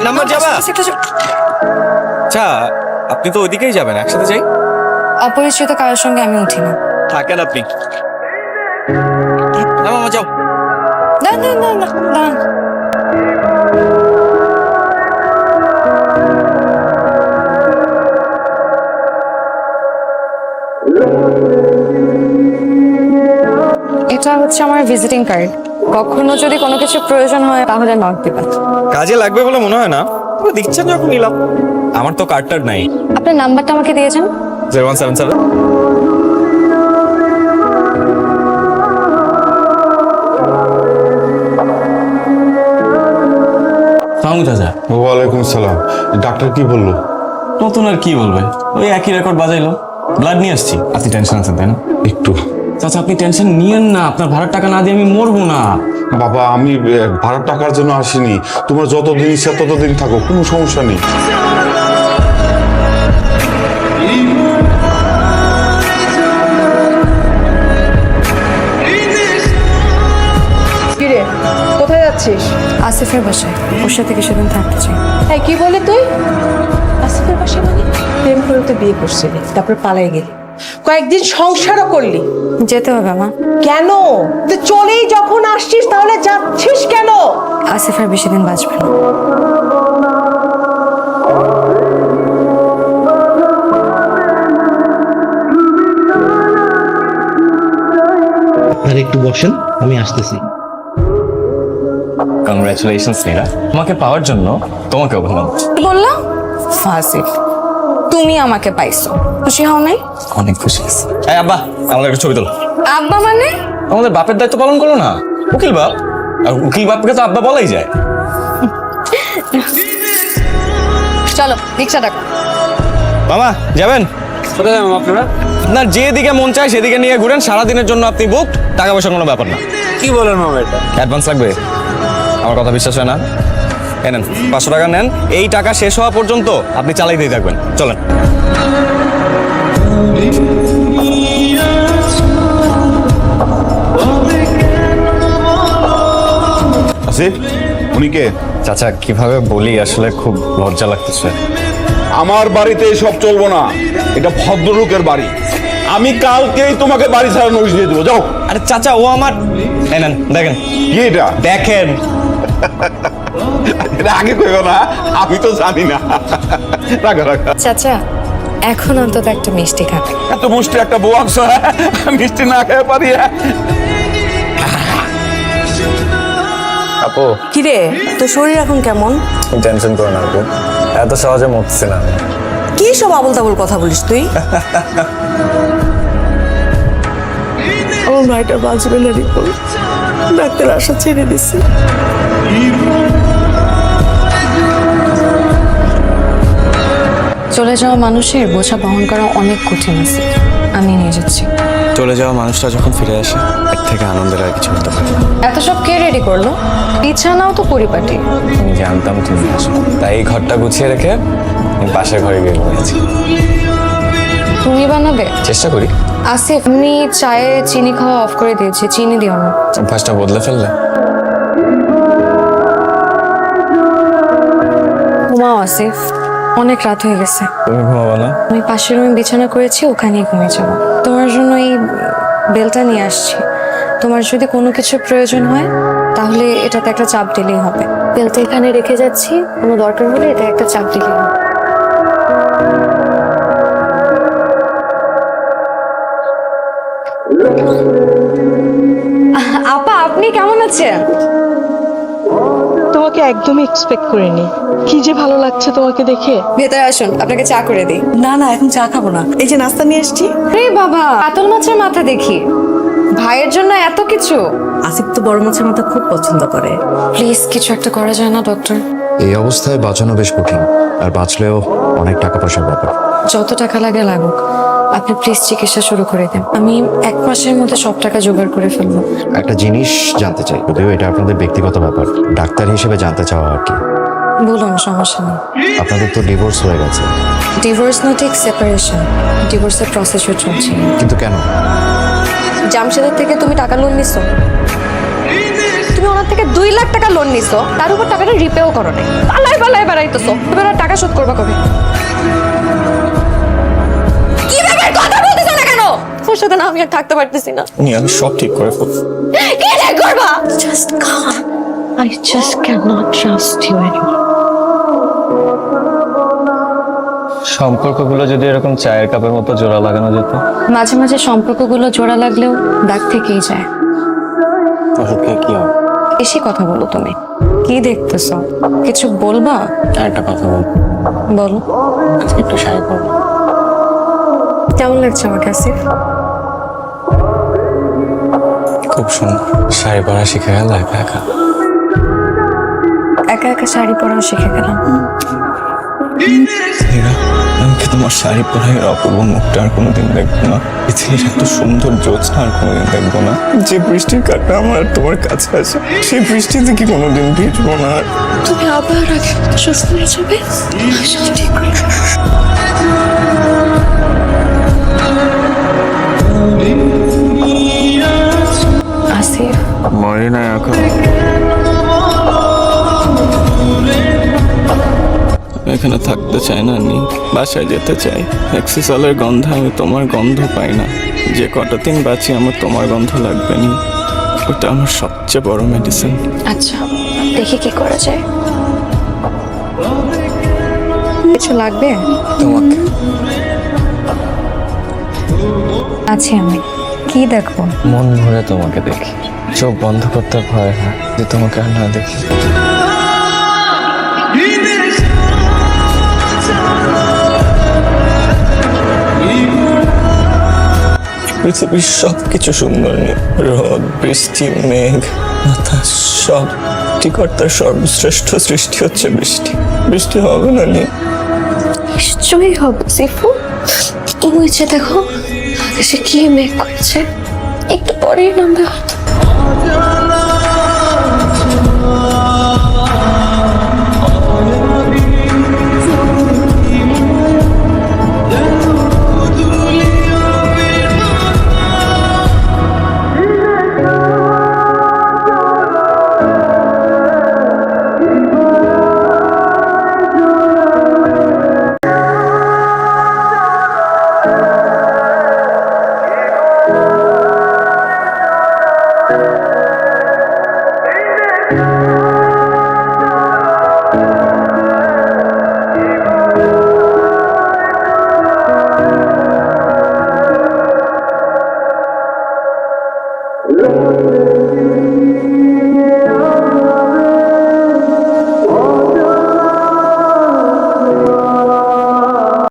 তিন নাম্বার যাবা? একটা যে- আচ্ছা আপনি তো ওইদিকেই যাবেন একসাথে যাই? অপরিচিত কারোর সঙ্গে আমি উঠি না। থাকেন আপনি। না মামা যাও। না না না না না। এটা হচ্ছে আমার ভিজিটিং কার্ড কখনো যদি কোনো কিছু প্রয়োজন হয় তাহলে নক দিবেন কাজে লাগবে বলে মনে হয় না। তবে দিচ্ছেন যখন নিলাম। আমার তো কার্ড টার্ড নাই। আপনার নাম্বারটা আমাকে দিয়েছেন জিরো ওয়ান সেভেন সেভেন। চাচা। ওয়ালাইকুম সালাম। ডাক্তার কি বলল? নতুন আর কি বলবে? ওই একই রেকর্ড বাজাইলো। ব্লাড নিয়ে আসছি। আপনি টেনশন আছেন তাই না? একটু। চাচা আপনি টেনশন নিয়েন না। আপনার ভাড়ার টাকা না দিয়ে আমি মরবো না। বাবা আমি ভাড়ার টাকার জন্য আসিনি। তোমার যতদিন ইচ্ছা ততদিন থাকো কোনো সমস্যা নেই। কোথায় যাচ্ছিস? আসিফের বাসায় ওর সাথে কিছুদিন থাকতে চাই। হ্যাঁ কি বলে তুই? আসিফের পাশে মানে? প্রেম করে তো বিয়ে করছিলি তারপর পালাই গেলি। কয়েকদিন সংসারও করলি। যেতে হবে আমার কেন? তুই চলেই যখন আসছিস তাহলে যাচ্ছিস কেন? আসিফ আর বেশি দিন বাঁচবে না। আপনারা একটু বসেন আমি আসতেছি। কংগ্রাচুলেশনস নীরা তোমাকে পাওয়ার জন্য তোমাকে অভিনন্দন। বললাম ফাসিফ তুমি আমাকে পাইছো। খুশি হও নাই? অনেক খুশি আছি। এই আব্বা আমাদের একটা ছবি তোলো। আব্বা মানে? আমাদের বাপের দায়িত্ব পালন করো না। উকিল বাপ। আর উকিল বাপকে তো আব্বা বলাই যায়। চলো রিক্সা ডাকো। মামা যাবেন? কোথায় যাবেন আপনারা? আপনার যেদিকে মন চায় সেদিকে নিয়ে ঘুরেন। সারাদিনের জন্য আপনি বুক টাকা পয়সার কোনো ব্যাপার না। কি বলেন মামা এটা? অ্যাডভান্স লাগবে? আমার কথা বিশ্বাস হয় না। এই নেন পাঁচশো টাকা নেন। এই টাকা শেষ হওয়া পর্যন্ত আপনি চালাই দিয়ে থাকবেন। চলেন। আসিফ উনি কে? চাচা কীভাবে বলি আসলে খুব লজ্জা লাগতেছে। আমার বাড়িতে সব চলবো না। এটা ভদ্রলোকের বাড়ি। আমি কালকেই তোমাকে বাড়ি ছাড়া নোটিশ দিয়ে দেবো। যাও। আরে চাচা ও আমার নেন দেখেন। কি এটা? দেখেন। এটা আগে কইও না আমি তো জানি না। রাখা রাখা চাচা এখন অন্তত একটা মিষ্টি খাবে। এত মুষ্টি একটা বউ আনছো হ্যাঁ? মিষ্টি না খেয়ে পারি হ্যাঁ? আপু। কিরে তোর শরীর এখন কেমন? টেনশন করো না আপু। এত সহজে মরতেছে না কি সব আবল তাবল কথা বলিস তুই? আমার মাইটা বাঁচবে না রিপোর্ট ডাক্তার আশা ছেড়ে দিছে। চলে যাওয়া মানুষের বোঝা বহন করা অনেক কঠিন আছে। আমি নিয়ে যাচ্ছি। চলে যাওয়া মানুষটা যখন ফিরে আসে এর থেকে আনন্দের আর কিছু হতে পারে এত সব কে রেডি করল? বিছানাও তো পরিপাটি। আমি জানতাম তুমি আসো। তাই এই ঘরটা গুছিয়ে রেখে আমি পাশের ঘরে গিয়ে ঘুমিয়েছি তুমি বানাবে? চেষ্টা করি। আসিফ আমি চায়ে চিনি খাওয়া অফ করে দিয়েছি চিনি দিও না। অভ্যাসটা বদলে ফেললে? ঘুমাও আসিফ। অনেক রাত হয়ে গেছে। তুমি ঘুমাবো না? আমি পাশের রুমে বিছানা করেছি ওখানেই ঘুমিয়ে যাব। তোমার জন্য এই বেলটা নিয়ে আসছি। তোমার যদি কোনো কিছু প্রয়োজন হয় তাহলে এটাতে একটা চাপ দিলেই হবে। বেলটা এখানে রেখে যাচ্ছি কোনো দরকার হলে এটা একটা চাপ দিলেই হবে। আপা আপনি কেমন আছেন? তোমাকে একদমই এক্সপেক্ট করিনি। কি যে ভালো লাগছে তোমাকে দেখে। ভেতরে আসুন আপনাকে চা করে দিই। না না এখন চা খাব না। এই যে নাস্তা নিয়ে এসছি। রে বাবা কাতল মাছের মাথা দেখি। ভাইয়ের জন্য এত কিছু। আসিফ তো বড় মাছের মাথা খুব পছন্দ করে। প্লিজ কিছু একটা করা যায় না ডক্টর এই অবস্থায় বাঁচানো বেশ কঠিন। আর বাঁচলেও অনেক টাকা পয়সার ব্যাপার। যত টাকা লাগে লাগুক। আপনি প্লিজ চিকিৎসা শুরু করে দেন। আমি এক মাসের মধ্যে সব টাকা জোগাড় করে ফেলব। একটা জিনিস জানতে চাই যদিও এটা আপনাদের ব্যক্তিগত ব্যাপার ডাক্তার হিসেবে জানতে চাওয়া আর কি। বলুন সমস্যা নেই। আপনাদের তো ডিভোর্স হয়ে গেছে। ডিভোর্স না ঠিক সেপারেশন ডিভোর্সের প্রসেসও চলছে। কিন্তু কেন? জামশেদের থেকে তুমি টাকা লোন নিছো? তুমি ওনার থেকে দুই লাখ টাকা লোন নিছো। তার উপর টাকাটা রিপেও করো নাই। পালাই পালাই এবার আর টাকা শোধ করবা কবে? তোর সাথে না আমি আর থাকতে পারতেছি না। নি আমি সব ঠিক করে ফেলব। কি ঠিক করবা? Just come I just can not trust you anymore সম্পর্কগুলো যদি এরকম চায়ের কাপের মতো জোড়া লাগানো যেত। মাঝে মাঝে সম্পর্কগুলো জোড়া লাগলেও দাগ থেকেই যায়। ওষুধ কি হবে? বেশি কথা বলো তুমি। কি দেখতেছো? কিছু বলবা? একটা কথা বল। বলো। একটু শাড়ি পরবো কেমন লাগছে আমাকে আসিফ? খুব সুন্দর। শাড়ি পরা শিখে গেল একা একা। একা একা শাড়ি পরাও শিখে গেলাম। আমি কি তোমার শাড়ি পরা এর অপূর্ব মুখটা আর কোনোদিন দেখব না? পৃথিবীর এত সুন্দর জ্যোৎস্না আর কোনোদিন দেখব না। যে বৃষ্টির কাটা আমার তোমার কাছে আছে সেই বৃষ্টিতে কি কোনোদিন ভিজবো না? তুমি আবার আগে সুস্থ হয়ে যাবে? সব ঠিক হয়ে এখানে থাকতে চাই না নি বাসায় যেতে চাই অ্যাক্সিসলের গন্ধ আমি তোমার গন্ধ পাই না। যে কটা দিন বাঁচি আমার তোমার গন্ধ লাগবে নি। ওটা আমার সবচেয়ে বড় মেডিসিন আচ্ছা দেখি কি করা যায়। কিছু লাগবে? তোমাকে। আছি আমি। কি দেখো মন ভরে তোমাকে দেখি। চোখ বন্ধ করতে ভয় হয় যে তোমাকে আর না দেখি। পৃথিবীর সব কিছু সুন্দর নেই রোদ, বৃষ্টি, মেঘ, বাতাস, সব। সৃষ্টিকর্তার সর্বশ্রেষ্ঠ সৃষ্টি হচ্ছে বৃষ্টি। বৃষ্টি হবে না নেই নিশ্চয়ই হবে, সিফু। ওই হয়েছে দেখো? আকাশে কি মেঘ করেছে? একটু পরেই নামবে হয়তো।